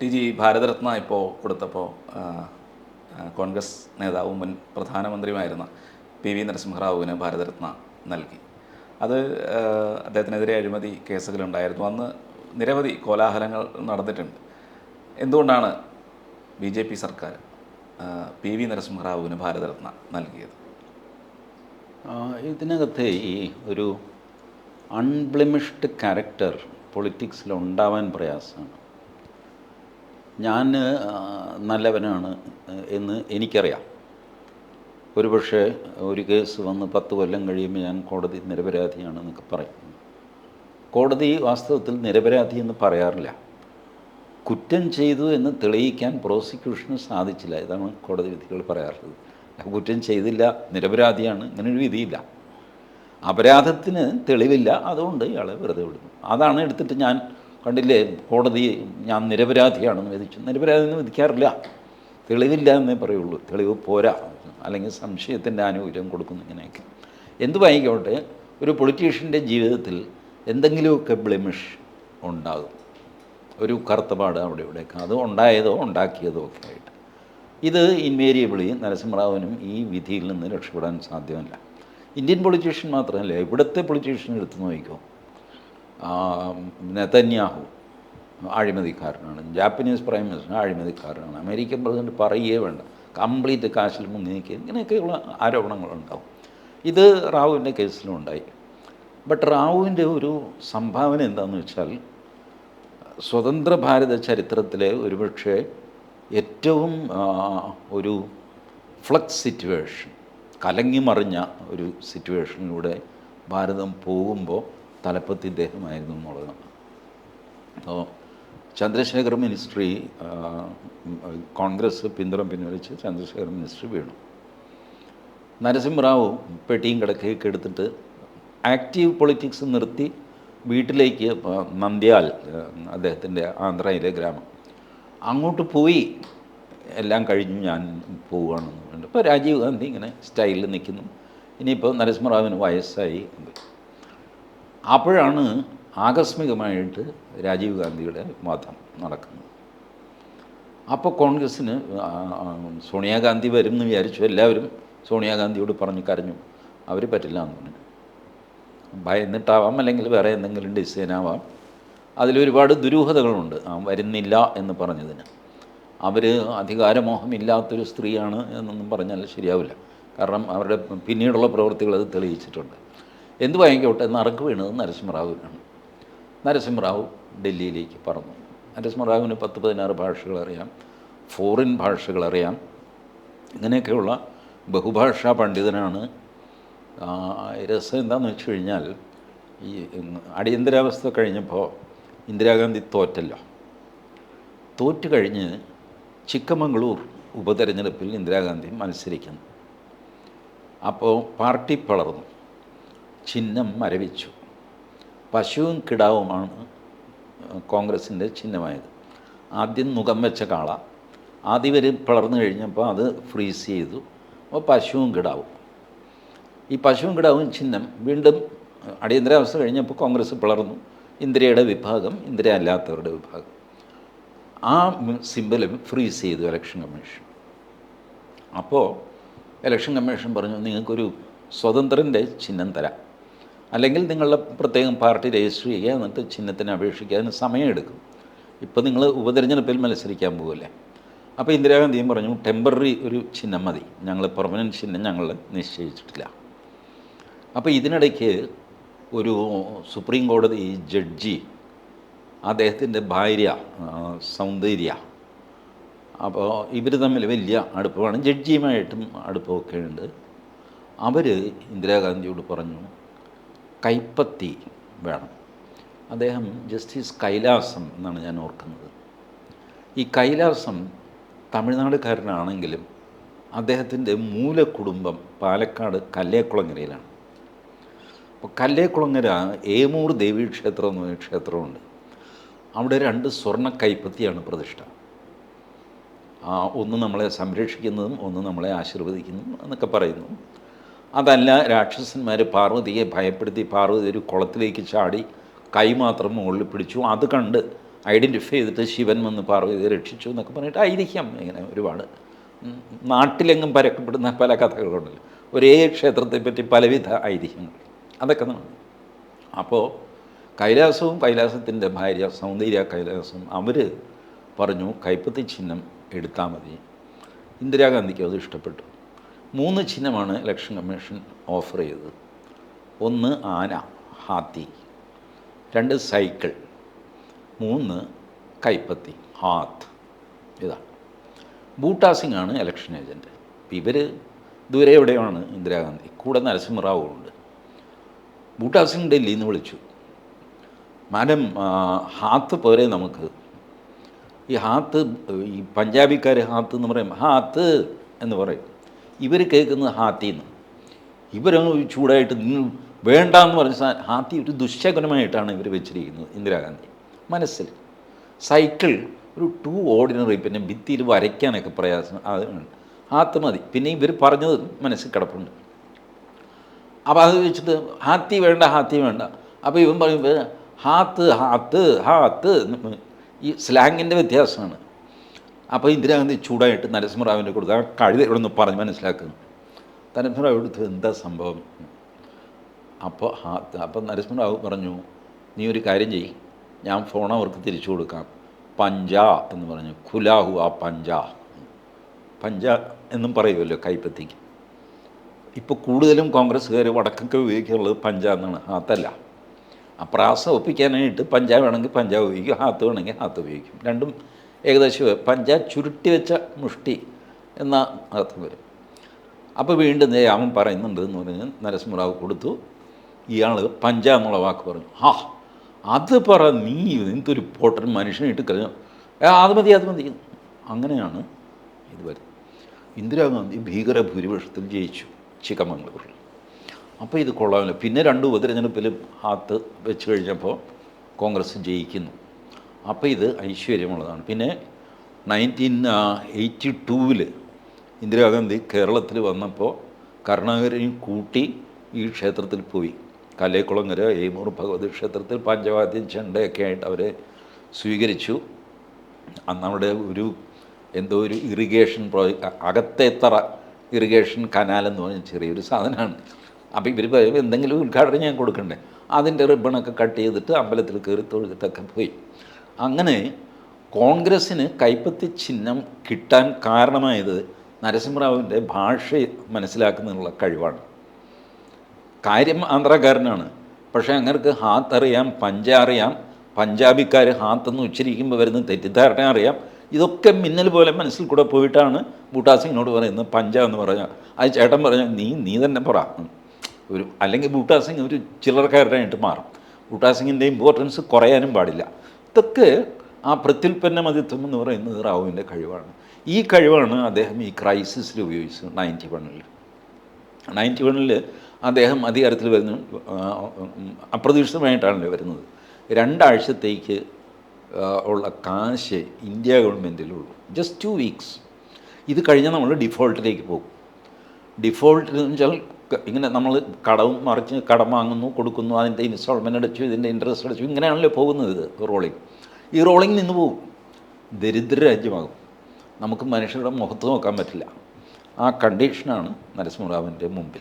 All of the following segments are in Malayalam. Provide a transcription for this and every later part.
ടി ജി ഭാരതരത്ന ഇപ്പോൾ കൊടുത്തപ്പോൾ കോൺഗ്രസ് നേതാവും മുൻ പ്രധാനമന്ത്രിയുമായിരുന്ന പി വി നരസിംഹറാവുവിന് ഭാരതരത്ന നൽകി. അത് അദ്ദേഹത്തിനെതിരെ അഴിമതി കേസുകളുണ്ടായിരുന്നു അന്ന് നിരവധി കോലാഹലങ്ങൾ നടന്നിട്ടുണ്ട്. എന്തുകൊണ്ടാണ് ബി ജെ പി സർക്കാർ പി വി നരസിംഹറാവുവിന് ഭാരതരത്ന നൽകിയത്? ഇതിനകത്ത് ഈ ഒരു അൺബ്ലിമിഷ്ഡ് ക്യാരക്ടർ പൊളിറ്റിക്സിൽ ഉണ്ടാവാൻ പ്രയാസമാണ്. ഞാൻ നല്ലവനാണ് എന്ന് എനിക്കറിയാം. ഒരുപക്ഷെ ഒരു കേസ് വന്ന് പത്ത് കൊല്ലം കഴിയുമ്പോൾ ഞാൻ കോടതി നിരപരാധിയാണെന്നൊക്കെ പറയും. കോടതി വാസ്തവത്തിൽ നിരപരാധി എന്ന് പറയാറില്ല. കുറ്റം ചെയ്തു എന്ന് തെളിയിക്കാൻ പ്രോസിക്യൂഷന് സാധിച്ചില്ല. ഇതാണ് കോടതി വിധികൾ പറയാറുള്ളത്. കുറ്റം ചെയ്തില്ല നിരപരാധിയാണ് ഇങ്ങനൊരു വിധിയില്ല. അപരാധത്തിന് തെളിവില്ല അതുകൊണ്ട് ഇയാളെ വെറുതെ വിടുന്നു. അതാണ് എടുത്തിട്ട് ഞാൻ കണ്ടില്ലേ? കോടതി ഞാൻ നിരപരാധിയാണെന്ന് വിധിച്ചു. നിരപരാധി എന്ന് വിധിക്കാറില്ല. തെളിവില്ല എന്നേ പറയുള്ളൂ. തെളിവ് പോരാ. അല്ലെങ്കിൽ സംശയത്തിന്റെ ആനുകൂല്യം കൊടുക്കുന്നു ഇങ്ങനെയൊക്കെ. എന്ത് വായിക്കോട്ടെ? ഒരു പൊളിറ്റീഷ്യന്റെ ജീവിതത്തിൽ എന്തെങ്കിലുമൊക്കെ ബ്ലെമിഷ് ഉണ്ടാകും. ഒരു കറുത്തപാട് അവിടെ ഇവിടെയൊക്കെ. അത് ഉണ്ടായതോ ഉണ്ടാക്കിയതോ ഒക്കെ ആയിട്ട്. ഇത് ഇൻവേരിയബിളി നരസിംഹറാവുവിനും ഈ വിധിയിൽ നിന്ന് രക്ഷപ്പെടാൻ സാധ്യമല്ല. ഇന്ത്യൻ പൊളിറ്റീഷ്യൻ മാത്രമല്ല ഇവിടുത്തെ പൊളിറ്റീഷ്യൻ എടുത്തു നോക്കിക്കോ. നെതന്യാഹു അഴിമതിക്കാരനാണ്. ജാപ്പനീസ് പ്രൈം മിനിസ്റ്റർ അഴിമതിക്കാരനാണ്. അമേരിക്കൻ പ്രസിഡന്റ് പറയുകയേ വേണ്ട. കംപ്ലീറ്റ് കാശിൽ മുങ്ങി നീക്കുക ഇങ്ങനെയൊക്കെയുള്ള ആരോപണങ്ങളുണ്ടാവും. ഇത് റാവുവിന്റെ കേസിലും ഉണ്ടായി. ബട്ട് റാവുവിന്റെ ഒരു സംഭാവന എന്താണെന്ന് വെച്ചാൽ സ്വതന്ത്ര ഭാരത ചരിത്രത്തിലെ ഒരുപക്ഷെ ഏറ്റവും ഒരു ഫ്ലക്സ് സിറ്റുവേഷൻ കലങ്ങി മറിഞ്ഞ ഒരു സിറ്റുവേഷനിലൂടെ ഭാരതം പോകുമ്പോൾ തലപ്പത്ത് ഇദ്ദേഹമായിരുന്നു എന്നുള്ളത് അപ്പോൾ ചന്ദ്രശേഖർ മിനിസ്ട്രി കോൺഗ്രസ് പിന്തുണ പിൻവലിച്ച് ചന്ദ്രശേഖർ മിനിസ്ട്രി വീണു. നരസിംഹറാവു പെട്ടിയും കിടക്കുകയൊക്കെ എടുത്തിട്ട് ആക്റ്റീവ് പൊളിറ്റിക്സ് നിർത്തി വീട്ടിലേക്ക് നന്ദ്യാൽ അദ്ദേഹത്തിന്റെ ആന്ധ്രയിലെ ഗ്രാമം. അങ്ങോട്ട് പോയി എല്ലാം കഴിഞ്ഞു ഞാൻ പോവുകയാണെന്ന് പറഞ്ഞിട്ട്. ഇപ്പോൾ രാജീവ് ഗാന്ധി ഇങ്ങനെ സ്റ്റൈലിൽ നിൽക്കുന്നു. ഇനിയിപ്പോൾ നരസിംഹറാവിന് വയസ്സായി. അപ്പോഴാണ് ആകസ്മികമായിട്ട് രാജീവ് ഗാന്ധിയുടെ വധം നടക്കുന്നത്. അപ്പോൾ കോൺഗ്രസ്സിന് സോണിയാഗാന്ധി വരും എന്ന് വിചാരിച്ചു. എല്ലാവരും സോണിയാഗാന്ധിയോട് പറഞ്ഞു കരഞ്ഞു. അവർ പറ്റില്ല എന്ന് പറഞ്ഞു. ഭയന്നിട്ടാവാം അല്ലെങ്കിൽ വേറെ എന്തെങ്കിലും ഡിസൈൻ അതിലൊരുപാട് ദുരൂഹതകളുണ്ട്. ആ വരുന്നില്ല എന്ന് പറഞ്ഞതിന്. അവർ അധികാരമോഹമില്ലാത്തൊരു സ്ത്രീയാണ് എന്നൊന്നും പറഞ്ഞാൽ ശരിയാവില്ല. കാരണം അവരുടെ പിന്നീടുള്ള പ്രവൃത്തികൾ അത് തെളിയിച്ചിട്ടുണ്ട്. എന്ത് വാങ്ങിക്കോട്ടെ? നറുക്ക് വീണത് നരസിംഹറാവുവിനാണ് നരസിംഹറാവു ഡൽഹിയിലേക്ക് പറന്നു. നരസിംഹറാവുവിന് പത്ത് പതിനാറ് ഭാഷകൾ അറിയാം. ഫോറിൻ ഭാഷകൾ അറിയാം. ഇങ്ങനെയൊക്കെയുള്ള ബഹുഭാഷാ പണ്ഡിതനാണ്. രസം എന്താണെന്ന് വെച്ച് കഴിഞ്ഞാൽ ഈ അടിയന്തരാവസ്ഥ കഴിഞ്ഞപ്പോൾ ഇന്ദിരാഗാന്ധി തോറ്റല്ലോ. തോറ്റു കഴിഞ്ഞ് ചിക്കമംഗളൂർ ഉപതെരഞ്ഞെടുപ്പിൽ ഇന്ദിരാഗാന്ധി മത്സരിക്കുന്നു. അപ്പോൾ പാർട്ടി പിളർന്നു. ചിഹ്നം മരവിച്ചു. പശുവും കിടാവുമാണ് കോൺഗ്രസിന്റെ ചിഹ്നമായത്. ആദ്യം മുഖം വെച്ച കാള. ആദ്യം വരെ പിളർന്നു കഴിഞ്ഞപ്പോൾ അത് ഫ്രീസ് ചെയ്തു. അപ്പോൾ പശുവും കിടാവും. ഈ പശുവും കിടാവും ചിഹ്നം വീണ്ടും അടിയന്തരാവസ്ഥ കഴിഞ്ഞപ്പോൾ കോൺഗ്രസ് പിളർന്നു. ഇന്ദിരയുടെ വിഭാഗം ഇന്ദിര അല്ലാത്തവരുടെ വിഭാഗം. ആ സിമ്പലും ഫ്രീസ് ചെയ്തു ഇലക്ഷൻ കമ്മീഷൻ. അപ്പോൾ ഇലക്ഷൻ കമ്മീഷൻ പറഞ്ഞു നിങ്ങൾക്കൊരു സ്വതന്ത്രന്റെ ചിഹ്നം തരാം. അല്ലെങ്കിൽ നിങ്ങളുടെ പ്രത്യേകം പാർട്ടി രജിസ്റ്റർ ചെയ്യുക എന്നിട്ട് ചിഹ്നത്തിന് അപേക്ഷിക്കുക അതിന് സമയമെടുക്കും. ഇപ്പോൾ നിങ്ങൾ ഉപതെരഞ്ഞെടുപ്പിൽ മത്സരിക്കാൻ പോകല്ലേ അപ്പോൾ ഇന്ദിരാഗാന്ധിയും പറഞ്ഞു ടെമ്പററി ഒരു ചിഹ്നം മതി. ഞങ്ങൾ പെർമനന്റ് ചിഹ്നം ഞങ്ങൾ നിശ്ചയിച്ചിട്ടില്ല. അപ്പോൾ ഇതിനിടയ്ക്ക് ഒരു സുപ്രീം കോടതി ജഡ്ജി അദ്ദേഹത്തിന്റെ ഭാര്യ സൗന്ദര്യ അപ്പോൾ ഇവർ തമ്മിൽ വലിയ അടുപ്പമാണ്. ജഡ്ജിയുമായിട്ടും അടുപ്പമൊക്കെ ഉണ്ട്. അവർ ഇന്ദിരാഗാന്ധിയോട് പറഞ്ഞു കൈപ്പത്തി വേണം. അദ്ദേഹം ജസ്റ്റിസ് കൈലാസം എന്നാണ് ഞാൻ ഓർക്കുന്നത്. ഈ കൈലാസം തമിഴ്നാടുകാരനാണെങ്കിലും അദ്ദേഹത്തിന്റെ മൂലകുടുംബം പാലക്കാട് കല്ലേക്കുളങ്ങരയിലാണ്. അപ്പോൾ കല്ലേക്കുളങ്ങര ഏമൂർ ദേവീ ക്ഷേത്രം എന്ന് പറഞ്ഞ ക്ഷേത്രമുണ്ട്. അവിടെ രണ്ട് സ്വർണ കൈപ്പത്തിയാണ് പ്രതിഷ്ഠ. ഒന്ന് നമ്മളെ സംരക്ഷിക്കുന്നതും ഒന്ന് നമ്മളെ ആശീർവദിക്കുന്നതും എന്നൊക്കെ പറയുന്നു. അതല്ല രാക്ഷസന്മാർ പാർവതിയെ ഭയപ്പെടുത്തി പാർവതി ഒരു കുളത്തിലേക്ക് ചാടി കൈ മാത്രം മുകളിൽ പിടിച്ചു. അത് കണ്ട് ഐഡന്റിഫൈ ചെയ്തിട്ട് ശിവൻ വന്ന് പാർവതിയെ രക്ഷിച്ചു എന്നൊക്കെ പറഞ്ഞിട്ട് ഐതിഹ്യം ഇങ്ങനെ ഒരുപാട്. നാട്ടിലെങ്ങും പരക്കപ്പെടുന്ന പല കഥകളുണ്ടല്ലോ. ഒരേ ക്ഷേത്രത്തെപ്പറ്റി പലവിധ ഐതിഹ്യങ്ങൾ. അതൊക്കെ നമ്മൾ അപ്പോൾ കൈലാസവും കൈലാസത്തിന്റെ ഭാര്യ സൗന്ദര്യ കൈലാസവും അവർ പറഞ്ഞു കൈപ്പത്തി ചിഹ്നം എടുത്താൽ മതി. ഇന്ദിരാഗാന്ധിക്ക് അത് ഇഷ്ടപ്പെട്ടു. മൂന്ന് ചിഹ്നമാണ് ഇലക്ഷൻ കമ്മീഷൻ ഓഫർ ചെയ്തത്. ഒന്ന് ആന ഹാത്തി. രണ്ട് സൈക്കിൾ. മൂന്ന് കൈപ്പത്തി ഹാത്ത്. ഇതാണ് ബൂട്ടാ സിംഗ് ആണ് ഇലക്ഷൻ ഏജന്റ് ഇവർ ദൂരെ എവിടെയാണ് ഇന്ദിരാഗാന്ധി? കൂടെ നരസിംഹറാവു ഉണ്ട് സിംഗ് ഡൽഹിയിൽ നിന്ന് വിളിച്ചു. മാഡം ഹാത്ത് പോരെ നമുക്ക്. ഈ ഹാത്ത് ഈ പഞ്ചാബിക്കാർ ഹാത്ത് എന്ന് പറയും. ഹാത്ത് എന്ന് പറയും. ഇവർ കേൾക്കുന്നത് ഹാത്തിന്ന്. ഇവരങ്ങ് ചൂടായിട്ട് വേണ്ട എന്ന് പറഞ്ഞ ഹാത്തി ഒരു ദുശ്ശകനമായിട്ടാണ് ഇവർ വെച്ചിരിക്കുന്നത് ഇന്ദിരാഗാന്ധി. മനസ്സിൽ. സൈക്കിൾ ഒരു ടു ഓർഡിനറി പിന്നെ ഭിത്തിയിൽ വരയ്ക്കാനൊക്കെ പ്രയാസം അത് ഹാത്ത് മതി. പിന്നെ ഇവർ പറഞ്ഞത് മനസ്സിൽ കിടപ്പുണ്ട്. അപ്പോൾ അത് വെച്ചിട്ട് ഹാത്തി വേണ്ട ഹാത്തി വേണ്ട. അപ്പോൾ ഇവൻ പറയുമ്പോൾ "വേ- ഹാത്ത് ഹാത്ത് ഹാത്ത് ഈ സ്ലാങ്ങിന്റെ വ്യത്യാസമാണ്. അപ്പോൾ ഇന്ദിരാഗാന്ധി ചൂടായിട്ട് നരസിംഹറാവിന്റെ കൊടുത്ത് ആ കഴുത ഇവിടെ നിന്ന് പറഞ്ഞ് മനസ്സിലാക്കുന്നു നരസിംഹറാവ് എടുത്ത് എന്താ സംഭവം? അപ്പോൾ അപ്പോൾ നരസിംഹറാവ് പറഞ്ഞു നീ ഒരു കാര്യം ചെയ്യ്. ഞാൻ ഫോൺ അവർക്ക് തിരിച്ചു കൊടുക്കാം. പഞ്ച എന്ന് പറഞ്ഞു. ഖുലാഹു ആ പഞ്ച. പഞ്ച എന്നും പറയുമല്ലോ കൈപ്പത്തിക്ക്. ഇപ്പോൾ കൂടുതലും കോൺഗ്രസ്സുകാർ വടക്കൊക്കെ ഉപയോഗിക്കാനുള്ളത് പഞ്ച എന്നാണ് ഹാത്തല്ല. ആ പ്രാസം ഒപ്പിക്കാനായിട്ട് പഞ്ചാബ് വേണമെങ്കിൽ പഞ്ചാബ് ഉപയോഗിക്കും ഹാത്ത് വേണമെങ്കിൽ ഹാത്ത് ഉപയോഗിക്കും. രണ്ടും ഏകദേശം പഞ്ച ചുരുട്ടി വെച്ച മുഷ്ടി എന്ന അർത്ഥം വരും. അപ്പോൾ വീണ്ടും അവൻ പറയുന്നുണ്ട് എന്ന് പറഞ്ഞ് നരസിംഹറാവ് കൊടുത്തു. ഇയാൾ പഞ്ച എന്നുള്ള വാക്ക് പറഞ്ഞു. ഹാ അത് പറ നീ എന്തൊരു പോട്ടൻ മനുഷ്യനായിട്ട് കഴിഞ്ഞു അത് മതി അത് മതി. അങ്ങനെയാണ് ഇത് വരുന്നത്. ഇന്ദിരാഗാന്ധി ഭീകര ഭൂരിപക്ഷത്തിൽ ജയിച്ചു. ചിക്കമംഗ്ലൂരിൽ അപ്പോൾ ഇത് കൊള്ളാമല്ലോ. പിന്നെ രണ്ട് ഉപതെരഞ്ഞെടുപ്പിലും ഹാത്ത് വെച്ച് കഴിഞ്ഞപ്പോൾ കോൺഗ്രസ് ജയിക്കുന്നു. അപ്പോൾ ഇത് ഐശ്വര്യമുള്ളതാണ്. പിന്നെ നയന്റീൻ എയ്റ്റി ടൂവിൽ ഇന്ദിരാഗാന്ധി കേരളത്തിൽ വന്നപ്പോൾ കരുണാകരനെയും കൂട്ടി ഈ ക്ഷേത്രത്തിൽ പോയി. കലേക്കുളങ്ങര ഏമൂർ ഭഗവതി ക്ഷേത്രത്തിൽ പഞ്ചവാദ്യം ചെണ്ടയൊക്കെ ആയിട്ട് അവരെ സ്വീകരിച്ചു. അന്ന് അവിടെ ഒരു എന്തോ ഒരു ഇറിഗേഷൻ പ്രോജക്റ്റ് അകത്തേത്തറ ഇറിഗേഷൻ കനാലെന്ന് പറഞ്ഞ ചെറിയൊരു സാധനമാണ്. അപ്പോൾ ഇവർ പറയുമ്പോൾ എന്തെങ്കിലും ഉദ്ഘാടനം ഞാൻ കൊടുക്കണ്ടേ? അതിന്റെ റിബണൊക്കെ കട്ട് ചെയ്തിട്ട് അമ്പലത്തിൽ കയറി തൊഴുതിട്ടൊക്കെ പോയി. അങ്ങനെ കോൺഗ്രസ്സിന് കൈപ്പത്തി ചിഹ്നം കിട്ടാൻ കാരണമായത് നരസിംഹറാവുവിന്റെ ഭാഷ മനസ്സിലാക്കുന്നതിനുള്ള കഴിവാണ്. കാര്യം ആന്ധ്രാക്കാരനാണ് പക്ഷേ അങ്ങർക്ക് ഹാത്ത് അറിയാം പഞ്ച അറിയാം പഞ്ചാബിക്കാർ ഹാത്തെന്ന് ഉച്ചരിക്കുമ്പോൾ വരുന്ന തെറ്റിദ്ധാരണ അറിയാം. ഇതൊക്കെ മിന്നൽ പോലെ മനസ്സിൽ കൂടെ പോയിട്ടാണ് ബൂട്ടാ സിംഗിനോട് പറയുന്നത്. പഞ്ച എന്ന് പറഞ്ഞാൽ അത് ചേട്ടൻ പറഞ്ഞ നീ നീ തന്നെ പറ. ഒരു അല്ലെങ്കിൽ ബൂട്ടാ സിംഗ് ഒരു ചില്ലറക്കാരനായിട്ട് മാറും. ബൂട്ടാ സിംഗിന്റെ ഇമ്പോർട്ടൻസ് കുറയാനും പാടില്ല. ഇതൊക്കെ ആ പ്രത്യുൽപ്പന്ന മതിത്വം എന്ന് പറയുന്നത് റാവുവിന്റെ കഴിവാണ്. ഈ കഴിവാണ് അദ്ദേഹം ഈ ക്രൈസിസിൽ ഉപയോഗിച്ചത് നയന്റി വണ്ണിൽ നയന്റി വണ്ണിൽ അദ്ദേഹം അധികാരത്തിൽ വരുന്ന അപ്രതീക്ഷിതമായിട്ടാണല്ലോ വരുന്നത്. രണ്ടാഴ്ചത്തേക്ക് ഉള്ള കാശ് ഇന്ത്യ ഗവൺമെന്റിലുള്ളൂ. ജസ്റ്റ് ടു വീക്സ് ഇത് കഴിഞ്ഞാൽ നമ്മൾ ഡിഫോൾട്ടിലേക്ക് പോകും. ഡിഫോൾട്ട് എന്ന് വെച്ചാൽ ഇങ്ങനെ നമ്മൾ കടവും മറിച്ച് കടം വാങ്ങുന്നു കൊടുക്കുന്നു അതിന്റെ ഇൻസ്റ്റാൾമെന്റ് അടച്ചു ഇതിന്റെ ഇൻട്രസ്റ്റ് അടച്ചു ഇങ്ങനെയാണല്ലോ പോകുന്നത് റോളിങ്. ഈ റോളിങ് നിന്ന് പോവും. ദരിദ്ര രാജ്യമാകും. നമുക്ക് മനുഷ്യരുടെ മുഖത്ത് നോക്കാൻ പറ്റില്ല. ആ കണ്ടീഷനാണ് നരസിംഹറാവിന്റെ മുമ്പിൽ.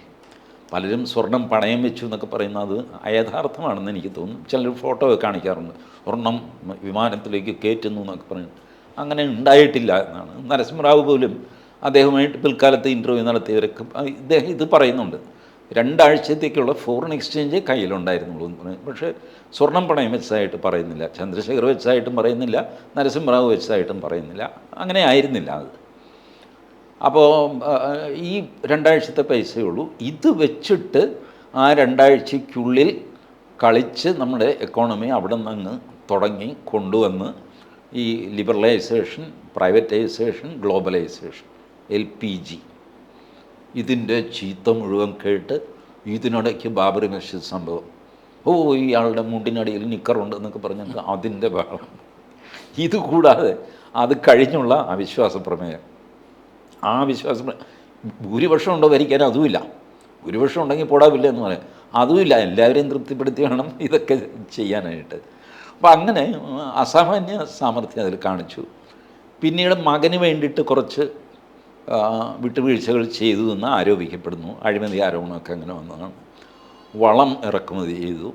പലരും സ്വർണം പണയം വെച്ചു എന്നൊക്കെ പറയുന്നത് അയഥാർത്ഥമാണെന്ന് എനിക്ക് തോന്നുന്നു. ചിലർ ഫോട്ടോ കാണിക്കാറുണ്ട്. സ്വർണം വിമാനത്തിലേക്ക് കയറ്റുന്നു എന്നൊക്കെ പറയുന്നു. അങ്ങനെ ഉണ്ടായിട്ടില്ല എന്നാണ്. നരസിംഹറാവു പോലും അദ്ദേഹമായിട്ട് പിൽക്കാലത്ത് ഇന്റർവ്യൂ നടത്തിയവരൊക്കെ ഇദ്ദേഹം ഇത് പറയുന്നുണ്ട്. രണ്ടാഴ്ചത്തേക്കുള്ള ഫോറിൻ എക്സ്ചേഞ്ച് കയ്യിലുണ്ടായിരുന്നുള്ളൂ എന്ന് പറയും പക്ഷേ സ്വർണം പണയം വെച്ചതായിട്ട് പറയുന്നില്ല. ചന്ദ്രശേഖർ വെച്ചതായിട്ടും പറയുന്നില്ല. നരസിംഹറാവു വെച്ചതായിട്ടും പറയുന്നില്ല. അങ്ങനെ ആയിരുന്നില്ല അത്. അപ്പോൾ ഈ രണ്ടാഴ്ചത്തെ പൈസയേ ഉള്ളൂ. ഇത് വെച്ചിട്ട് ആ രണ്ടാഴ്ചയ്ക്കുള്ളിൽ കളിച്ച് നമ്മുടെ എക്കോണമി അവിടെ നിന്ന് തുടങ്ങി കൊണ്ടുവന്ന് ഈ liberalisation privatisation globalisation L P G ഇതിന്റെ ചീത്ത മുഴുവൻ കേട്ട് ഇതിനിടയ്ക്ക് ബാബറി മസ്ജിദ് സംഭവം. ഓ ഇയാളുടെ മുണ്ടിനടിയിൽ നിക്കറുണ്ട് എന്നൊക്കെ പറഞ്ഞാൽ അതിന്റെ ബഹളം. ഇത് കൂടാതെ അത് കഴിഞ്ഞുള്ള അവിശ്വാസ പ്രമേയം ആ വിശ്വാസ ഭൂരിപക്ഷം ഉണ്ടോ ഭരിക്കാൻ അതുമില്ല. ഭൂരിപക്ഷം ഉണ്ടെങ്കിൽ പോടാവില്ല എന്ന് പറയാം. അതുമില്ല എല്ലാവരെയും തൃപ്തിപ്പെടുത്തി വേണം ഇതൊക്കെ ചെയ്യാനായിട്ട്. അപ്പം അങ്ങനെ അസാമാന്യ സാമർഥ്യം അതിൽ കാണിച്ചു. പിന്നീട് മകന് വേണ്ടിയിട്ട് കുറച്ച് വിട്ടുവീഴ്ചകൾ ചെയ്തു എന്ന് ആരോപിക്കപ്പെടുന്നു. അഴിമതി ആരോപണമൊക്കെ അങ്ങനെ വന്നതാണ്. വളം ഇറക്കുമതി ചെയ്തു.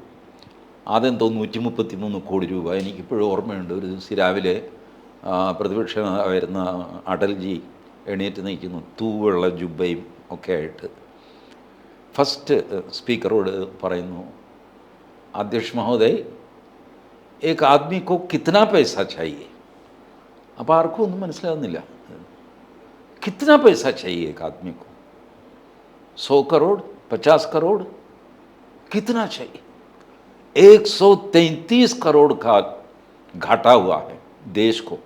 അതെന്തോ നൂറ്റി മുപ്പത്തി മൂന്ന് കോടി രൂപ. എനിക്കിപ്പോഴും ഓർമ്മയുണ്ട്. ഒരു ദിവസം രാവിലെ പ്രതിപക്ഷ വരുന്ന അടൽജി എണീറ്റ് നിൽക്കുന്നു. തൂവുള്ള ജുബയും ഒക്കെ ആയിട്ട്. ഫസ്റ്റ് സ്പീക്കറോട് പറയുന്നു അധ്യക്ഷ മഹോദയ് ഏക് ആദ്മിക്കോ കോ കിത്തന പൈസ ചായേ അപ്പോൾ ആർക്കും ഒന്നും മനസ്സിലാകുന്നില്ല कितना पैसा चाहिए एक आदमी को सौ करोड़ पचास करोड़ कितना चाहिए एक सौ तैंतीस करोड़ का घाटा हुआ है देश को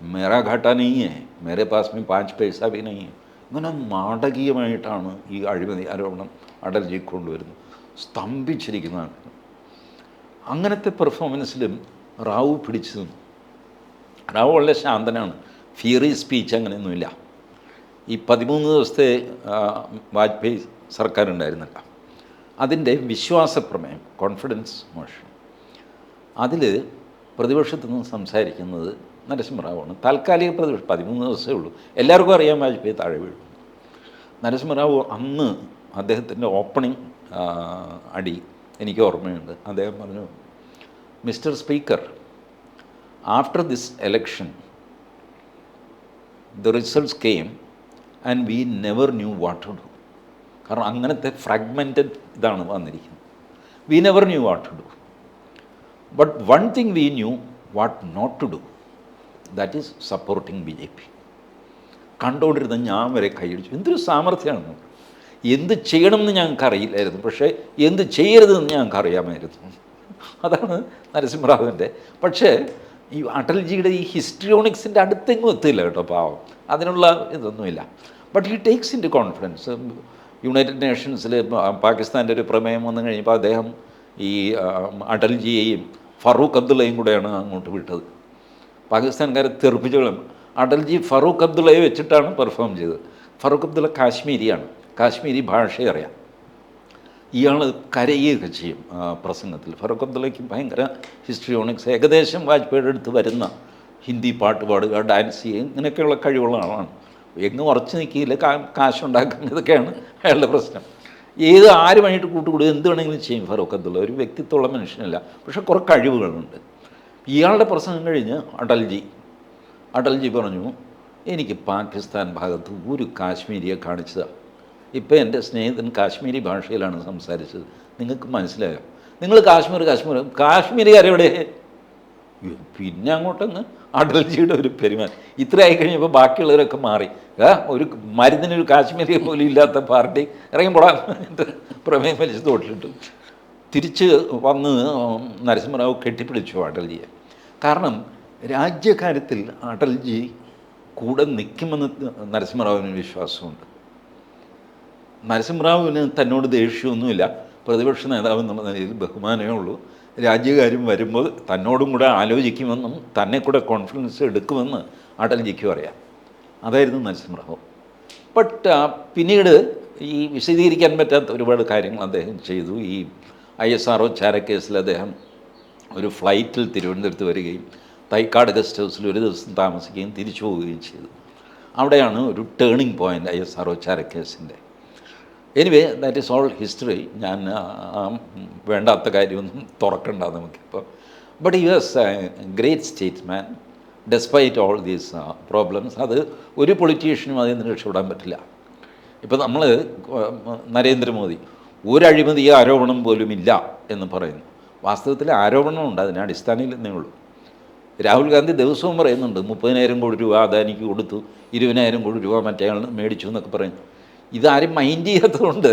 मेरा घाटा नहीं है मेरे पास में पाँच पैसा भी नहीं है ഇങ്ങനെ നാടകീയമായിട്ടാണ് ഈ അഴിമതി ആരോപണം അടൽജി കൊണ്ടുവരുന്നത് സ്തംഭിച്ചിരിക്കുന്നതാണ് അങ്ങനത്തെ പെർഫോമൻസിലും റാവു പിടിച്ചു നിന്നു റാവു വളരെ ശാന്തനാണ് ഫിയറി സ്പീച്ച് അങ്ങനെയൊന്നുമില്ല. ഈ പതിമൂന്ന് ദിവസത്തെ വാജ്പേയി സർക്കാർ ഉണ്ടായിരുന്നല്ല അതിന്റെ വിശ്വാസപ്രമേയം കോൺഫിഡൻസ് മോഷൻ അതിൽ പ്രതിപക്ഷത്തു നിന്ന് സംസാരിക്കുന്നത് നരസിംഹറാവാണ്. താൽക്കാലിക പ്രതിപക്ഷം പതിമൂന്ന് ദിവസമേ ഉള്ളൂ. എല്ലാവർക്കും അറിയാം വാജ്പേയി താഴെ വീഴും. നരസിംഹറാവു അന്ന് അദ്ദേഹത്തിന്റെ ഓപ്പണിംഗ് അടി എനിക്ക് ഓർമ്മയുണ്ട്. അദ്ദേഹം പറഞ്ഞു mister speaker after this election the results came and we never knew what to do കാരണം അങ്ങനത്തെ ഫ്രാഗ്മെന്റഡ് ഇതാണ് വന്നിരിക്കുന്നത്. We never knew what to do but one thing we knew what not to do that is supporting B J P കണ്ടുകൊണ്ടിരുന്ന ഞാൻ വരെ കൈയടിച്ചു. എന്തൊരു സാമർഥ്യമാണ് എന്ത് ചെയ്യണമെന്ന് ഞങ്ങൾക്ക് അറിയില്ലായിരുന്നു പക്ഷേ എന്ത് ചെയ്യരുതെന്ന് ഞങ്ങൾക്ക് അറിയാമായിരുന്നു അതാണ് നരസിംഹറാവുവിന്റെ. പക്ഷേ ഈ അടൽജിയുടെ ഈ ഹിസ്ട്രിയോണിക്സിന്റെ അടുത്തെങ്ങും എത്തില്ല കേട്ടോ പാവം. അതിനുള്ള ഇതൊന്നുമില്ല. ബട്ട് ഈ ടേക്സ് ഇൻ കോൺഫിഡൻസ് യുണൈറ്റഡ് നേഷൻസിൽ പാകിസ്ഥാന്റെ ഒരു പ്രമേയം വന്നു കഴിഞ്ഞപ്പോൾ അദ്ദേഹം ഈ അടൽജിയെയും ഫറൂഖ് അബ്ദുള്ളയും കൂടെയാണ് അങ്ങോട്ട് വിട്ടത്. പാകിസ്ഥാൻകാരെ തെറിപ്പിച്ചോളും അടൽജി ഫറൂഖ് അബ്ദുള്ളയെ വെച്ചിട്ടാണ് പെർഫോം ചെയ്തത്. ഫറൂഖ് അബ്ദുള്ള കാശ്മീരിയാണ്. കാശ്മീരി ഭാഷ അറിയാം. ഇയാൾ കരയുകയൊക്കെ ചെയ്യും പ്രസംഗത്തിൽ. ഫറൂഖ് അബ്ദുള്ളയ്ക്ക് ഭയങ്കര ഹിസ്റ്ററിയോണിക്സ്. ഏകദേശം വാജ്പേയിയുടെ അടുത്ത് വരുന്ന ഹിന്ദി പാട്ട് പാടുക ഡാൻസ് ചെയ്യുക ഇങ്ങനെയൊക്കെയുള്ള കഴിവുള്ള ആളാണ്. എങ്ങും ഉറച്ചു നിൽക്കിയില്ല കാ കാശുണ്ടാക്കുന്ന ഇതൊക്കെയാണ് അയാളുടെ പ്രശ്നം. ഏത് ആര് വേണ്ടിയിട്ട് കൂട്ടുകൂടുക എന്ത് വേണമെങ്കിലും ചെയ്യും ഫറൂഖ് അബ്ദുള്ള. ഒരു വ്യക്തിത്വമുള്ള മനുഷ്യനല്ല പക്ഷെ കുറേ കഴിവുകളുണ്ട്. ഇയാളുടെ പ്രസംഗം കഴിഞ്ഞ് അടൽജി അടൽജി പറഞ്ഞു എനിക്ക് പാകിസ്ഥാൻ ഭാഗത്ത് ഒരു കാശ്മീരിയെ കാണിച്ചതാണ് ഇപ്പം എന്റെ സ്നേഹിതൻ കാശ്മീരി ഭാഷയിലാണ് സംസാരിച്ചത്. നിങ്ങൾക്ക് മനസ്സിലായോ? നിങ്ങൾ കാശ്മീർ കാശ്മീർ കാശ്മീരുകാരെവിടെ പിന്നെ അങ്ങോട്ടങ്ങ് അടൽജിയുടെ ഒരു പെരുമാറ്റം. ഇത്ര ആയി കഴിഞ്ഞപ്പോൾ ബാക്കിയുള്ളവരൊക്കെ മാറി. ഒരു മരുന്നിനൊരു കാശ്മീരി പോലും ഇല്ലാത്ത പാർട്ടി. ഇറങ്ങി പോടാ പ്രമേയം വലിച്ചു തോട്ടിലിട്ടു. തിരിച്ച് വന്ന് നരസിംഹറാവു കെട്ടിപ്പിടിച്ചു അടൽജിയെ. കാരണം രാജ്യകാര്യത്തിൽ അടൽജി കൂടെ നിൽക്കുമെന്ന് നരസിംഹറാവുവിന് വിശ്വാസമുണ്ട്. നരസിംഹറാവുവിന് തന്നോട് ദേഷ്യമൊന്നുമില്ല. പ്രതിപക്ഷ നേതാവ് എന്നുള്ള നിലയിൽ ബഹുമാനമേ ഉള്ളൂ. രാജ്യകാര്യം വരുമ്പോൾ തന്നോടും കൂടെ ആലോചിക്കുമെന്നും തന്നെ കൂടെ കോൺഫിഡൻസ് എടുക്കുമെന്ന് അടൽജിക്കും അറിയാം അതായിരുന്നു നരസിംഹറാവു. ബട്ട് പിന്നീട് ഈ വിശദീകരിക്കാൻ പറ്റാത്ത ഒരുപാട് കാര്യങ്ങൾ അദ്ദേഹം ചെയ്തു. ഈ ഐ എസ് ആർ ഒ ചാരക്കേസിൽ അദ്ദേഹം ഒരു ഫ്ലൈറ്റിൽ തിരുവനന്തപുരത്ത് വരികയും തൈക്കാട് ഗസ്റ്റ് ഹൗസിൽ ഒരു ദിവസം താമസിക്കുകയും തിരിച്ചു പോവുകയും ചെയ്തു. അവിടെയാണ് ഒരു turning point I S R O ചാരക്കേസിന്റെ anyway that is all history ഞാൻ വേണ്ടാത്ത കാര്യമൊന്നും തുറക്കണ്ട നമുക്കിപ്പോൾ but U S great statesman despite all these problems അത് ഒരു പൊളിറ്റീഷ്യനും അതിൽ നിന്ന് രക്ഷപ്പെടാൻ പറ്റില്ല. ഇപ്പോൾ നമ്മൾ നരേന്ദ്രമോദി ഒരു അഴിമതി ആരോപണം പോലും ഇല്ല എന്ന് പറയുന്നു. വാസ്തവത്തിൽ ആരോപണമുണ്ട് അതിന് അടിസ്ഥാനയിലെന്നേ ഉള്ളൂ. രാഹുൽ ഗാന്ധി ദിവസവും പറയുന്നുണ്ട് മുപ്പതിനായിരം കോടി രൂപ അദാനിക്ക് കൊടുത്തു ഇരുപതിനായിരം കോടി രൂപ മറ്റേ മേടിച്ചു എന്നൊക്കെ പറയുന്നു. ഇതാരും മൈൻഡ് ചെയ്യാത്തതുകൊണ്ട്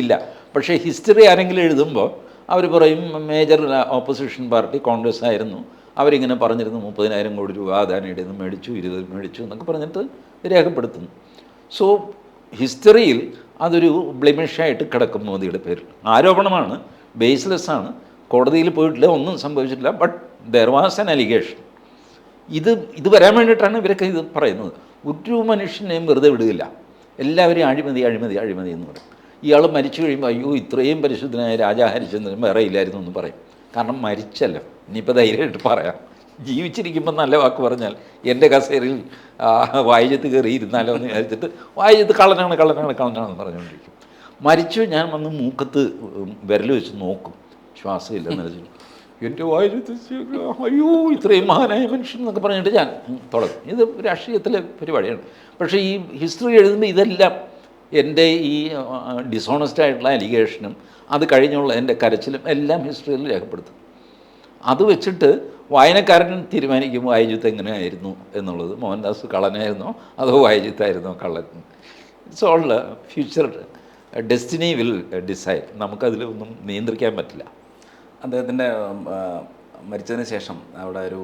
ഇല്ല. പക്ഷേ ഹിസ്റ്ററി ആരെങ്കിലും എഴുതുമ്പോൾ അവർ പറയും മേജർ ഓപ്പോസിഷൻ പാർട്ടി കോൺഗ്രസ് ആയിരുന്നു. അവരിങ്ങനെ പറഞ്ഞിരുന്നു മുപ്പതിനായിരം കോടി രൂപ അദാനിയുടെ നിന്ന് മേടിച്ചു ഇരുപത് മേടിച്ചു എന്നൊക്കെ പറഞ്ഞിട്ട് രേഖപ്പെടുത്തുന്നു. സോ ഹിസ്റ്ററിയിൽ അതൊരു ബ്ലിമിഷായിട്ട് കിടക്കും മോദിയുടെ പേരിൽ. ആരോപണമാണ് ബേസ്ലെസ് ആണ്. കോടതിയിൽ പോയിട്ടില്ല ഒന്നും സംഭവിച്ചിട്ടില്ല but there was an allegation ഇത് ഇത് വരാൻ വേണ്ടിയിട്ടാണ് ഇവരൊക്കെ ഇത് പറയുന്നത്. ഒരു മനുഷ്യനെയും വെറുതെ വിടുകയില്ല. എല്ലാവരെയും അഴിമതി അഴിമതി അഴിമതി എന്ന് പറയും. ഇയാൾ മരിച്ചു കഴിയുമ്പോൾ അയ്യോ ഇത്രയും പരിശുദ്ധനായ രാജാ ഹരിചന്ദ്രൻ വേറെ ഇല്ലായിരുന്നു എന്ന് പറയും. കാരണം മരിച്ചല്ലോ. ഇനിയിപ്പോൾ ധൈര്യമായിട്ട് പറയാം. ജീവിച്ചിരിക്കുമ്പോൾ നല്ല വാക്ക് പറഞ്ഞാൽ എന്റെ കസേരയിൽ ആ, വായിജത്ത് കയറി ഇരുന്നാലോ എന്ന് വിചാരിച്ചിട്ട് വായിജത്ത് കള്ളനാണ് കള്ളനാണ് കള്ളനാണെന്ന് പറഞ്ഞുകൊണ്ടിരിക്കും. മരിച്ചു ഞാൻ വന്ന് മൂക്കത്ത് വിരൽ വെച്ച് നോക്കും. ശ്വാസമില്ലെന്ന് വെച്ചു എന്റെ വായിജത്ത് അയ്യോ ഇത്രയും മഹാനായ മനുഷ്യൻ എന്നൊക്കെ പറഞ്ഞിട്ട് ഞാൻ തുടങ്ങും. ഇത് രാഷ്ട്രീയത്തിലെ പരിപാടിയാണ്. പക്ഷേ ഈ ഹിസ്റ്ററി എഴുതുമ്പോൾ ഇതെല്ലാം എന്റെ ഈ ഡിസോണസ്റ്റ് ആയിട്ടുള്ള അലിഗേഷനും അത് കഴിഞ്ഞുള്ള എന്റെ കരച്ചിലും എല്ലാം ഹിസ്റ്ററിയിൽ രേഖപ്പെടുത്തും. അത് വെച്ചിട്ട് വായനക്കാരൻ തീരുമാനിക്കും വായുജിത്ത് എങ്ങനെയായിരുന്നു എന്നുള്ളത്. മോഹൻദാസ് കള്ളനായിരുന്നോ? അതോ വായുജിത്തായിരുന്നോ? കള്ളൻ. It's all future destiny will decide നമുക്കതിലൊന്നും നിയന്ത്രിക്കാൻ പറ്റില്ല. അദ്ദേഹത്തിന്റെ മരിച്ചതിന് ശേഷം അവിടെ ഒരു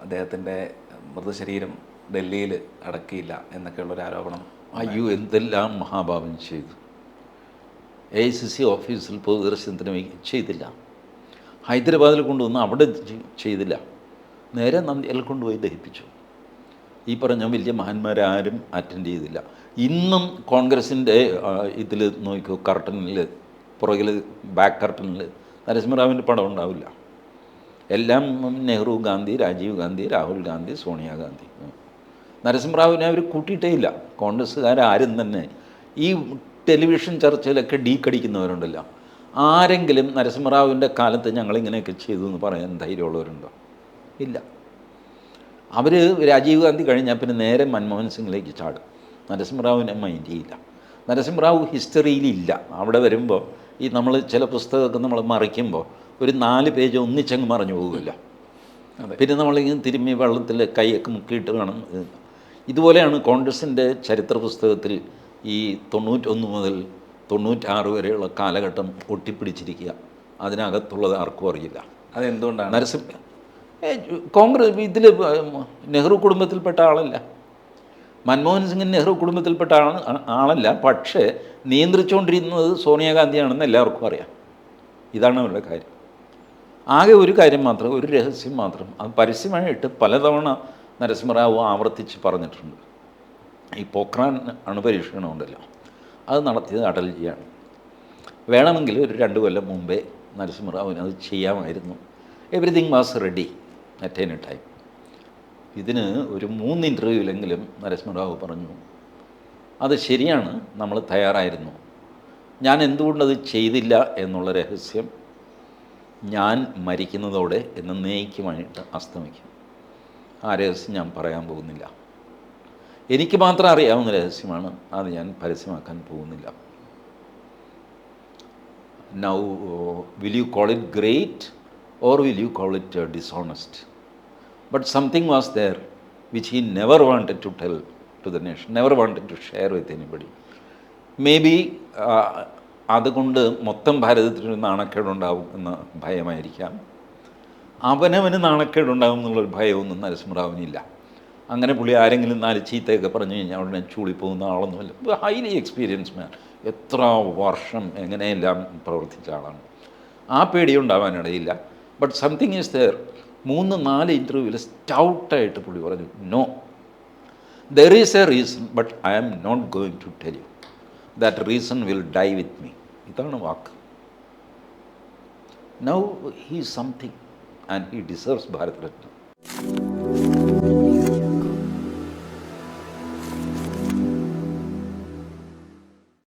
അദ്ദേഹത്തിന്റെ മൃതശരീരം ഡൽഹിയിൽ അടക്കിയില്ല എന്നൊക്കെയുള്ളൊരു ആരോപണം അയ്യോ എന്തെല്ലാം മഹാഭാവൻ ചെയ്തു. എ ഐ സി സി ഓഫീസിൽ പൊതുദർശനത്തിന് ചെയ്തില്ല. ഹൈദരാബാദിൽ കൊണ്ടുവന്ന് അവിടെ ചെയ്തില്ല. നേരെ നന്ദിയിൽ കൊണ്ടുപോയി ദഹിപ്പിച്ചു. ഈ പറഞ്ഞ വലിയ മഹാന്മാരാരും അറ്റൻഡ് ചെയ്തില്ല. ഇന്നും കോൺഗ്രസിന്റെ ഇതിൽ നോക്കൂ കർട്ടനിൽ പുറകിൽ ബാക്ക് കർട്ടനിൽ നരസിംഹറാവിന്റെ പടം ഉണ്ടാവില്ല. എല്ലാം നെഹ്റു ഗാന്ധി രാജീവ് ഗാന്ധി രാഹുൽ ഗാന്ധി സോണിയാഗാന്ധി നരസിംഹറാവിനെ അവർ കൂട്ടിയിട്ടേ ഇല്ല. കോൺഗ്രസ്സുകാരും തന്നെ ഈ ടെലിവിഷൻ ചർച്ചയിലൊക്കെ ഡീ കടിക്കുന്നവരുണ്ടല്ലോ. ആരെങ്കിലും നരസിംഹറാവുവിന്റെ കാലത്ത് ഞങ്ങളിങ്ങനെയൊക്കെ ചെയ്തു എന്ന് പറയാൻ ധൈര്യമുള്ളവരുണ്ടോ? ഇല്ല. അവർ രാജീവ് ഗാന്ധി കഴിഞ്ഞാൽ പിന്നെ നേരെ മൻമോഹൻ സിംഗിലേക്ക് ചാടും. നരസിംഹറാവുവിനെ മൈൻഡ് ചെയ്യില്ല. നരസിംഹറാവു ഹിസ്റ്ററിയിലില്ല. അവിടെ വരുമ്പോൾ ഈ നമ്മൾ ചില പുസ്തകമൊക്കെ നമ്മൾ മറിക്കുമ്പോൾ ഒരു നാല് പേജ് ഒന്നിച്ചങ്ങ് മറിഞ്ഞു പോകില്ല അതെ. പിന്നെ നമ്മളിങ്ങനെ തിരുമ്മി വെള്ളത്തിൽ കൈയൊക്കെ മുക്കിയിട്ട് വേണം ഇതുപോലെയാണ് കോൺഗ്രസിന്റെ ചരിത്ര പുസ്തകത്തിൽ ഈ തൊണ്ണൂറ്റൊന്ന് മുതൽ തൊണ്ണൂറ്റാറ് വരെയുള്ള കാലഘട്ടം ഒട്ടിപ്പിടിച്ചിരിക്കുക. അതിനകത്തുള്ളത് ആർക്കും അറിയില്ല. അതെന്തുകൊണ്ടാണ്? നരസിംഹ കോൺഗ്രസ് ഇതിൽ നെഹ്റു കുടുംബത്തിൽപ്പെട്ട ആളല്ല. മൻമോഹൻ സിംഗ് നെഹ്റു കുടുംബത്തിൽപ്പെട്ട ആണ് ആളല്ല. പക്ഷേ നിയന്ത്രിച്ചുകൊണ്ടിരുന്നത് സോണിയാഗാന്ധിയാണെന്ന് എല്ലാവർക്കും അറിയാം. ഇതാണ് അവരുടെ കാര്യം. ആകെ ഒരു കാര്യം മാത്രം ഒരു രഹസ്യം മാത്രം. അത് പരസ്യമായിട്ട് പലതവണ നരസിംഹറാവു ആവർത്തിച്ച് പറഞ്ഞിട്ടുണ്ട്. ഈ പോക്രാൻ അണുപരീക്ഷണം ഉണ്ടല്ലോ അത് നടത്തിയത് അടൽജിയാണ് വേണമെങ്കിൽ ഒരു രണ്ട് കൊല്ലം മുമ്പേ നരസിംഹറാവുവിന് അത് ചെയ്യാമായിരുന്നു. Everything was ready at any time ഇതിന് ഒരു മൂന്ന് ഇന്റർവ്യൂവിലെങ്കിലും നരസിംഹറാവു പറഞ്ഞു. അത് ശരിയാണ് നമ്മൾ തയ്യാറായിരുന്നു. ഞാൻ എന്തുകൊണ്ടത് ചെയ്തില്ല എന്നുള്ള രഹസ്യം ഞാൻ മരിക്കുന്നതോടെ എന്ന് എന്നേക്കുമായിട്ട് അസ്തമിക്കും ആ രഹസ്യം ഞാൻ പറയാൻ പോകുന്നില്ല. എനിക്ക് മാത്രം അറിയാവുന്ന രഹസ്യമാണ് അത് ഞാൻ പരസ്യമാക്കാൻ പോകുന്നില്ല. Now will you call it great or will you call it dishonest but something was there which he never wanted to tell to the nation never wanted to share with anybody maybe അതുകൊണ്ട് മൊത്തം ഭാരതത്തിനൊരു നാണക്കേടുണ്ടാവും എന്ന ഭയമായിരിക്കാം. അവനവന് നാണക്കേടുണ്ടാകും എന്നുള്ളൊരു ഭയമൊന്നും നരസിംഹറാവിനില്ല. അങ്ങനെ പുള്ളി ആരെങ്കിലും നാല് ചീത്തയൊക്കെ പറഞ്ഞു കഴിഞ്ഞാൽ ഉടനെ ചൂളിപ്പോകുന്ന ആളൊന്നുമല്ല. ഹൈലി എക്സ്പീരിയൻസ് മാൻ എത്ര വർഷം എങ്ങനെയെല്ലാം പ്രവർത്തിച്ച ആളാണ്. ആ പേടിയുണ്ടാവാനിടയില്ല. ബട്ട് സംതിങ് ഈസ് ദർ മൂന്ന് നാല് ഇന്റർവ്യൂവിൽ സ്റ്റൗട്ടായിട്ട് പുള്ളി പറഞ്ഞു no there is a reason but I am not going to tell you that reason will die with me ഇതാണ് വാക്ക്. Now he something and he deserves Bharat Ratna